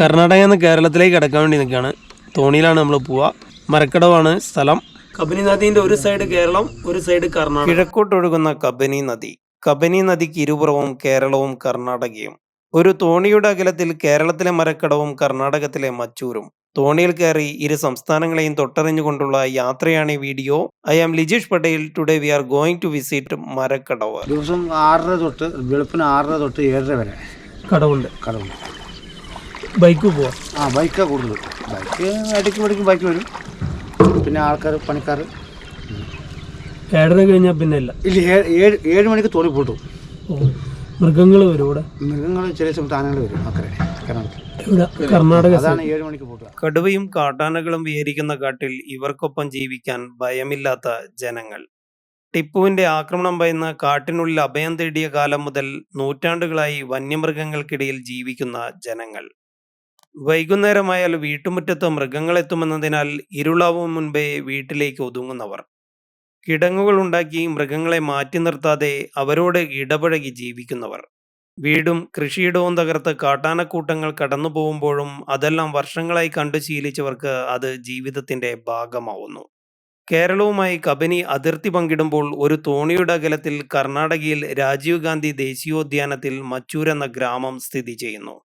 കർണാടകയിൽ നിന്ന് കേരളത്തിലേക്ക് കിടക്കാൻ വേണ്ടി നിൽക്കുകയാണ്. തോണിയിലാണ് നമ്മൾ പോവുക. മരക്കടവാണ് സ്ഥലം. കബനി നദീന്റെ ഒരു സൈഡ് കേരളം ഒരു സൈഡ് കർണാടക. കിഴക്കോട്ടൊഴുകുന്ന കബനി നദി. കബനി നദിക്ക് ഇരുപുറവും കേരളവും കർണാടകയും. ഒരു തോണിയുടെ അകലത്തിൽ കേരളത്തിലെ മരക്കടവും കർണാടകത്തിലെ മച്ചൂരും. തോണിയിൽ കയറി ഇരു സംസ്ഥാനങ്ങളെയും തൊട്ടറിഞ്ഞുകൊണ്ടുള്ള യാത്രയാണ് ഈ video. I am Lijeesh Patel today we are going to visit Marakkadavu. ദിവസം ആറര തൊട്ട് വെളുപ്പിന് ആറര തൊട്ട് ഏഴര വരെ. കടവുണ്ട്. കടവുണ്ട്. ബൈക്ക് പോവാം. ആ ബൈക്കാണ് കൂടുതൽ ബൈക്ക് ഇടയ്ക്ക് ഇടയ്ക്ക് ബൈക്ക് വരും. പിന്നെ ആൾക്കാർ പണിക്കാർ ഏഴര കഴിഞ്ഞാൽ പിന്നെ ഇല്ല. ഇല്ല ഏഴ് ഏഴ് മണിക്ക് തോണി പൂട്ടും. മൃഗങ്ങൾ വരും ഇവിടെ? മൃഗങ്ങൾ ചെറിയ സമയത്ത് ആനകൾ വരും അക്കരെ കർണാടക അതാണ് ഏഴ് മണിക്ക് പൂട്ടുക. കടുവയും കാട്ടാനകളും വിഹരിക്കുന്ന കാട്ടിൽ ഇവർക്കൊപ്പം ജീവിക്കാൻ ഭയമില്ലാത്ത ജനങ്ങൾ. ടിപ്പുവിന്റെ ആക്രമണം ഭയന്ന് കാട്ടിനുള്ളിൽ അഭയം തേടിയ കാലം മുതൽ നൂറ്റാണ്ടുകളായി വന്യമൃഗങ്ങൾക്കിടയിൽ ജീവിക്കുന്ന ജനങ്ങൾ. വൈകുന്നേരമായാൽ വീട്ടുമുറ്റത്ത് മൃഗങ്ങളെത്തുമെന്നതിനാൽ ഇരുളാവും മുൻപേ വീട്ടിലേക്ക് ഒതുങ്ങുന്നവർ. കിടങ്ങുകൾ ഉണ്ടാക്കി മൃഗങ്ങളെ മാറ്റി നിർത്താതെ അവരോട് ഇടപഴകി ജീവിക്കുന്നവർ. വീടും കൃഷിയിടവും തകർത്ത് കാട്ടാനക്കൂട്ടങ്ങൾ കടന്നു പോകുമ്പോഴും അതെല്ലാം വർഷങ്ങളായി കണ്ടു ശീലിച്ചവർക്ക് അത് ജീവിതത്തിന്റെ ഭാഗമാവുന്നു. കേരളവുമായി കബനി അതിർത്തി പങ്കിടുമ്പോൾ ഒരു തോണിയുടെ അകലത്തിൽ കർണാടകയിൽ രാജീവ് ഗാന്ധി ദേശീയോദ്യാനത്തിൽ മച്ചൂർ എന്ന ഗ്രാമം സ്ഥിതി ചെയ്യുന്നു.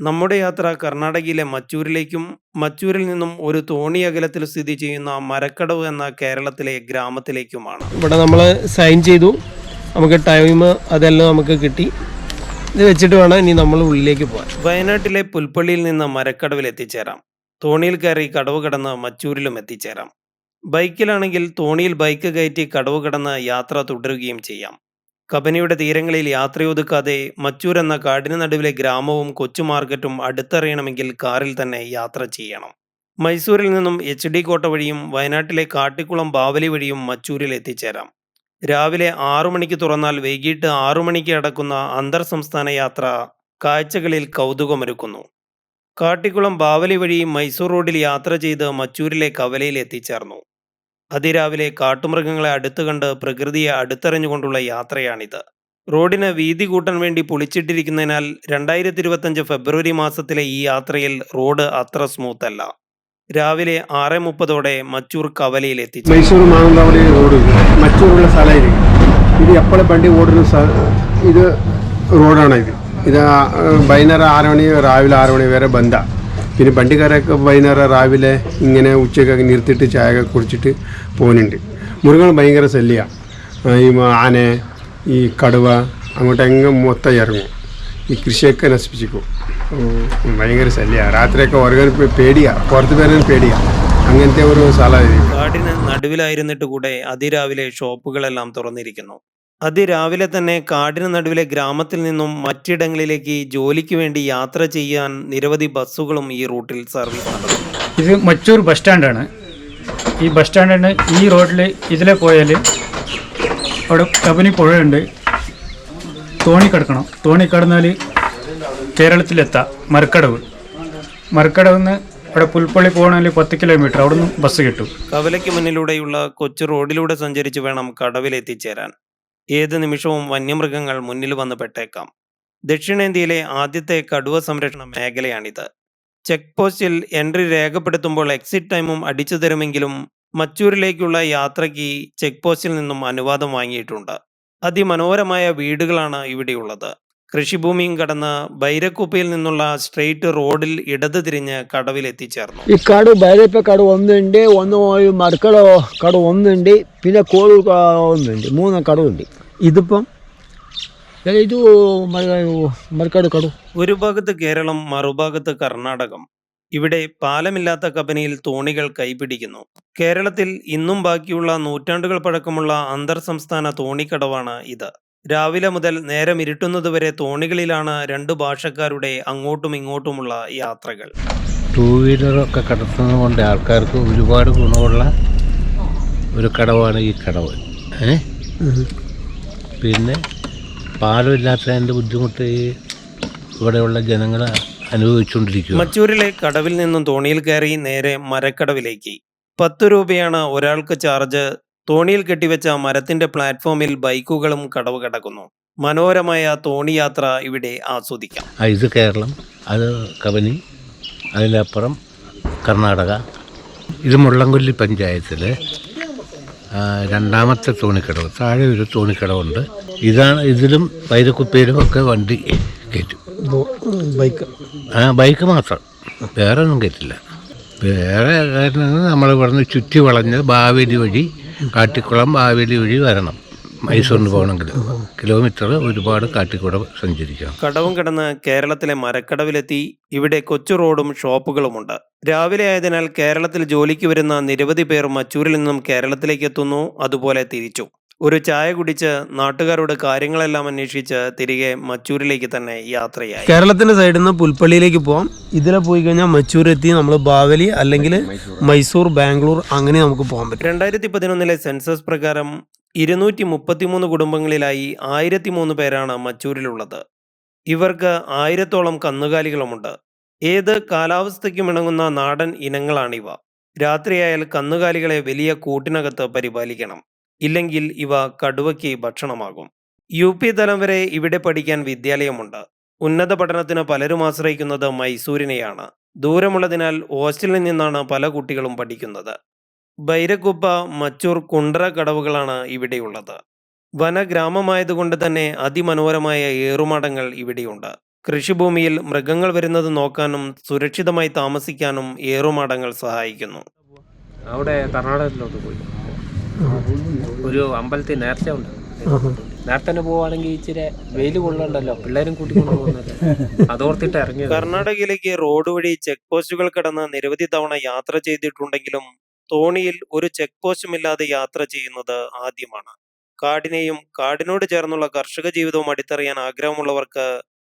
നമ്മുടെ യാത്ര കർണാടകയിലെ മച്ചൂരിലേക്കും മച്ചൂരിൽ നിന്നും ഒരു തോണി അകലത്തിൽ സ്ഥിതി ചെയ്യുന്ന മരക്കടവ് എന്ന കേരളത്തിലെ ഗ്രാമത്തിലേക്കുമാണ്. ഇവിടെ നമ്മൾ സൈൻ ചെയ്തു. നമുക്ക് ടൈം അതെല്ലാം നമുക്ക് കിട്ടി. ഇത് വെച്ചിട്ട് വേണം ഇനി നമ്മൾ ഉള്ളിലേക്ക് പോകാൻ. വയനാട്ടിലെ പുൽപ്പള്ളിയിൽ നിന്ന് മരക്കടവിൽ എത്തിച്ചേരാം. തോണിയിൽ കയറി കടവ് കടന്ന് മച്ചൂരിലും എത്തിച്ചേരാം. ബൈക്കിലാണെങ്കിൽ തോണിയിൽ ബൈക്ക് കയറ്റി കടവ് കടന്ന് യാത്ര തുടരുകയും ചെയ്യാം. കബനിയുടെ തീരങ്ങളിൽ യാത്രയൊതുക്കാതെ മച്ചൂർ എന്ന കാടിന് നടുവിലെ ഗ്രാമവും കൊച്ചു മാർക്കറ്റും അടുത്തറിയണമെങ്കിൽ കാറിൽ തന്നെ യാത്ര ചെയ്യണം. മൈസൂരിൽ നിന്നും എച്ച് ഡി കോട്ട വഴിയും വയനാട്ടിലെ കാട്ടിക്കുളം ബാവലി വഴിയും മച്ചൂരിൽ എത്തിച്ചേരാം. രാവിലെ ആറു മണിക്ക് തുറന്നാൽ വൈകിട്ട് ആറു മണിക്ക് അടക്കുന്ന അന്തർ സംസ്ഥാന യാത്ര കാഴ്ചകളിൽ കൗതുകമൊരുക്കുന്നു. കാട്ടിക്കുളം ബാവലി വഴി മൈസൂർ റോഡിൽ യാത്ര ചെയ്ത് മച്ചൂരിലെ കവലയിൽ എത്തിച്ചേർന്നു. അതിരാവിലെ കാട്ടുമൃഗങ്ങളെ അടുത്തുകണ്ട് പ്രകൃതിയെ അടുത്തെറിഞ്ഞുകൊണ്ടുള്ള യാത്രയാണിത്. റോഡിന് വീതി കൂട്ടാൻ വേണ്ടി പൊളിച്ചിട്ടിരിക്കുന്നതിനാൽ രണ്ടായിരത്തി ഇരുപത്തഞ്ച് ഫെബ്രുവരി മാസത്തിലെ ഈ യാത്രയിൽ റോഡ് അത്ര സ്മൂത്ത് അല്ല രാവിലെ ആറ് മുപ്പതോടെ മച്ചൂർ കവലയിൽ എത്തി മൈസൂർ മാനന്തവാടി റോഡ് മച്ചൂറുള്ള സ്ഥലമായിരിക്കും. ഇത് എപ്പോഴും വണ്ടി ഓടുന്ന ഇത് റോഡാണ് ഇത്. ഇത് വൈകുന്നേരം ആറ് മണി രാവിലെ ആറ് മണി വരെ ബന്ധമാണ് പിന്നെ വണ്ടിക്കാരൊക്കെ വൈകുന്നേരം രാവിലെ ഇങ്ങനെ ഉച്ചയ്ക്കൊക്കെ നിർത്തിയിട്ട് ചായ കുടിച്ചിട്ട് പോകുന്നുണ്ട് മൃഗങ്ങൾ ഭയങ്കര ശല്യമാണ് ഈ ആന ഈ കടുവ അങ്ങോട്ടെങ്ങും മൊത്തം ഇറങ്ങും. ഈ കൃഷിയൊക്കെ നശിപ്പിച്ചിക്കും ഭയങ്കര ശല്യമാണ് രാത്രിയൊക്കെ ഉറങ്ങാൻ പേടിയാണ് പേടിയാ. പുറത്ത് പേരും പേടിയാണ് അങ്ങനത്തെ ഒരു സ്ഥലമായിരിക്കും. കാടിന് നടുവിലായിരുന്നിട്ട് കൂടെ അതിരാവിലെ ഷോപ്പുകളെല്ലാം തുറന്നിരിക്കുന്നു. അതിരാവിലെ തന്നെ കാടിന് നടുവിലെ ഗ്രാമത്തിൽ നിന്നും മറ്റിടങ്ങളിലേക്ക് ജോലിക്ക് വേണ്ടി യാത്ര ചെയ്യാൻ നിരവധി ബസ്സുകളും ഈ റൂട്ടിൽ സർവീസ് നടത്തുന്നു. ഇത് മച്ചൂർ ബസ് സ്റ്റാൻഡാണ്. ഈ ബസ് സ്റ്റാൻഡിന് ഈ റോഡിൽ ഇതിലെ പോയാൽ അവിടെ കബനി പുഴയുണ്ട്. തോണി കിടക്കണം തോണി കിടന്നാൽ കേരളത്തിലെത്താം. മരക്കടവ് മരക്കടവ് നിന്ന് അവിടെ പുൽപ്പള്ളി പോകണമെങ്കിൽ പത്ത് കിലോമീറ്റർ. അവിടെ നിന്ന് ബസ് കിട്ടും. കവലയ്ക്ക് മുന്നിലൂടെയുള്ള കൊച്ചു റോഡിലൂടെ സഞ്ചരിച്ച് വേണം കടവിലെത്തിച്ചേരാൻ. ഏത് നിമിഷവും വന്യമൃഗങ്ങൾ മുന്നിൽ വന്ന് പെട്ടേക്കാം. ദക്ഷിണേന്ത്യയിലെ ആദ്യത്തെ കടുവ സംരക്ഷണ മേഖലയാണിത്. ചെക്ക് പോസ്റ്റിൽ എൻട്രി രേഖപ്പെടുത്തുമ്പോൾ എക്സിറ്റ് ടൈമും അടിച്ചു തരുമെങ്കിലും മച്ചൂരിലേക്കുള്ള യാത്രയ്ക്ക് ചെക്ക് പോസ്റ്റിൽ നിന്നും അനുവാദം വാങ്ങിയിട്ടുണ്ട്. അതിമനോഹരമായ വീടുകളാണ് ഇവിടെയുള്ളത്. കൃഷിഭൂമിയും കടന്ന് ബൈരക്കുപ്പയിൽ നിന്നുള്ള സ്ട്രെയിറ്റ് റോഡിൽ ഇടത് തിരിഞ്ഞ് കടവിൽ എത്തിച്ചേർന്നു. ഈ കാട് ബൈരപ്പ കാട് ഒന്നുണ്ട് ഒന്ന് മരക്കട കട ഒന്നുണ്ട് പിന്നെ കോഴൂർ ക- ഒന്നുണ്ട്. മൂന്ന് കടവുണ്ട്. ഇതിപ്പം ഇത് മരക്കാട് കടു. ഒരു ഭാഗത്ത് കേരളം മറുഭാഗത്ത് കർണാടകം. ഇവിടെ പാലമില്ലാത്ത കബനിയിൽ തോണികൾ കൈപിടിക്കുന്നു. കേരളത്തിൽ ഇന്നും ബാക്കിയുള്ള നൂറ്റാണ്ടുകൾ പഴക്കമുള്ള അന്തർ സംസ്ഥാന തോണിക്കടവാണ് ഇത്. രാവിലെ മുതൽ നേരം ഇരുട്ടുന്നതുവരെ തോണികളിലാണ് രണ്ട് ഭാഷക്കാരുടെ അങ്ങോട്ടും ഇങ്ങോട്ടുമുള്ള യാത്രകൾ. ടൂ വീലറൊക്കെ കടത്തുന്നത് കൊണ്ട് ആൾക്കാർക്ക് ഒരുപാട് ഗുണമുള്ള ഒരു കടവാണ് ഈ കടവ്. ഏ? പിന്നെ പാലമില്ലാത്തതിന്റെ ബുദ്ധിമുട്ട് ഈ ഇവിടെയുള്ള ജനങ്ങൾ അനുഭവിച്ചുകൊണ്ടിരിക്കും മച്ചൂരിലെ കടവിൽ നിന്നും തോണിയിൽ കയറി നേരെ മരക്കടവിലേക്ക്. പത്ത് രൂപയാണ് ഒരാൾക്ക് ചാർജ്. തോണിയിൽ കെട്ടിവെച്ച മരത്തിന്റെ പ്ലാറ്റ്ഫോമിൽ ബൈക്കുകളും കടവ് കിടക്കുന്നു. മനോഹരമായ തോണി യാത്ര ഇവിടെ ആസ്വദിക്കാം. ഇത് കേരളം അത് കവനി അതിനപ്പുറം അപ്പുറം കർണാടക. ഇത് മുള്ളംകൊല്ലി പഞ്ചായത്തിൽ രണ്ടാമത്തെ തോണിക്കടവ്. താഴെ ഒരു തോണിക്കടവുണ്ട്. ഇതാണ് ഇതിലും വൈരക്കുപ്പയിലും ഒക്കെ വണ്ടി കയറ്റും. ബൈക്ക്. ആ ബൈക്ക് മാത്രം. വേറെ ഒന്നും കയറ്റില്ല. വേറെ കാരണം നമ്മൾ ഇവിടുന്ന് ചുറ്റി വളഞ്ഞ് ബാവേലി വഴി കാട്ടിക്കുളം ബാവേലി വഴി വരണം. മൈസൂരിന് പോകണമെങ്കിൽ കിലോമീറ്റർ ഒരുപാട് കാട്ടിക്കൂടെ സഞ്ചരിക്കാം. കടവും കടന്ന് കേരളത്തിലെ മരക്കടവിലെത്തി ഇവിടെ കൊച്ചു റോഡും ഷോപ്പുകളുമുണ്ട്. രാവിലെ ആയതിനാൽ കേരളത്തിൽ ജോലിക്ക് വരുന്ന നിരവധി പേർ മച്ചൂരിൽ നിന്നും കേരളത്തിലേക്ക് എത്തുന്നു അതുപോലെ തിരിച്ചു. ഒരു ചായ കുടിച്ച് നാട്ടുകാരോട് കാര്യങ്ങളെല്ലാം അന്വേഷിച്ച് തിരികെ മച്ചൂരിലേക്ക് തന്നെ യാത്രയായി. കേരളത്തിന്റെ സൈഡിൽ നിന്ന് പുൽപ്പള്ളിയിലേക്ക് പോവാം. ഇതിലെ പോയി കഴിഞ്ഞാൽ മച്ചൂർ എത്തി നമ്മൾ ബാവലി അല്ലെങ്കിൽ മൈസൂർ ബാംഗ്ലൂർ അങ്ങനെ നമുക്ക് പോകാൻ പറ്റും. രണ്ടായിരത്തി പതിനൊന്നിലെ സെൻസസ് പ്രകാരം ഇരുന്നൂറ്റി മുപ്പത്തിമൂന്ന് കുടുംബങ്ങളിലായി ആയിരത്തി മൂന്ന് പേരാണ് മച്ചൂരിലുള്ളത്. ഇവർക്ക് ആയിരത്തോളം കന്നുകാലികളുമുണ്ട്. ഏത് കാലാവസ്ഥയ്ക്കും ഇണങ്ങുന്ന നാടൻ ഇനങ്ങളാണിവ. രാത്രിയായാൽ കന്നുകാലികളെ വലിയ കൂട്ടിനകത്ത് പരിപാലിക്കണം. ഇല്ലെങ്കിൽ ഇവ കടുവയ്ക്ക് ഭക്ഷണമാകും. യു പി തലം വരെ ഇവിടെ പഠിക്കാൻ വിദ്യാലയമുണ്ട്. ഉന്നത പഠനത്തിന് പലരും ആശ്രയിക്കുന്നത് മൈസൂരിനെയാണ്. ദൂരമുള്ളതിനാൽ ഹോസ്റ്റലിൽ നിന്നാണ് പല കുട്ടികളും പഠിക്കുന്നത്. ബൈരക്കുപ്പ മച്ചൂർ കുണ്ട്ര കടവുകളാണ് ഇവിടെയുള്ളത്. വനഗ്രാമമായതുകൊണ്ട് തന്നെ അതിമനോഹരമായ ഏറുമാടങ്ങൾ ഇവിടെയുണ്ട്. കൃഷിഭൂമിയിൽ മൃഗങ്ങൾ വരുന്നത് നോക്കാനും സുരക്ഷിതമായി താമസിക്കാനും ഏറുമാടങ്ങൾ സഹായിക്കുന്നു. അവിടെ കർണാടകത്തിലോട്ട് പോയി. ഒരു അമ്പലത്തിൽ നേർച്ച ഉണ്ട്. നേരത്തെ പോവാണെങ്കിൽ ഇച്ചിരി വെയിൽ കൊള്ളണ്ടല്ലോ പിള്ളേരും കൂട്ടിക്കൊണ്ട് പോകുന്നത്. അതോർത്തിട്ട് ഇറങ്ങി കർണാടകയിലേക്ക് റോഡ് വഴി ചെക്ക് പോസ്റ്റുകൾ കടന്ന് നിരവധി തവണ യാത്ര ചെയ്തിട്ടുണ്ടെങ്കിലും തോണിയിൽ ഒരു ചെക്ക് പോസ്റ്റുമില്ലാതെ യാത്ര ചെയ്യുന്നത് ആദ്യമാണ്. കാടിനെയും കാടിനോട് ചേർന്നുള്ള കർഷക ജീവിതവും അടിത്തറിയാൻ ആഗ്രഹമുള്ളവർക്ക്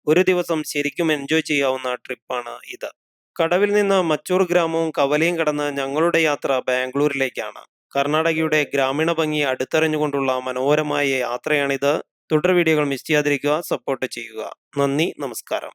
ഒരു ദിവസം ശരിക്കും എൻജോയ് ചെയ്യാവുന്ന ട്രിപ്പാണ് ഇത്. കടവിൽ നിന്ന് മച്ചൂർ ഗ്രാമവും കവലയും കടന്ന് ഞങ്ങളുടെ യാത്ര ബാംഗ്ലൂരിലേക്കാണ്. കർണാടകയുടെ ഗ്രാമീണ ഭംഗി അടുത്തറിഞ്ഞുകൊണ്ടുള്ള മനോഹരമായ യാത്രയാണിത്. തുടർ വീഡിയോകൾ മിസ് ചെയ്യാതിരിക്കുക സപ്പോർട്ട് ചെയ്യുക. നന്ദി നമസ്കാരം.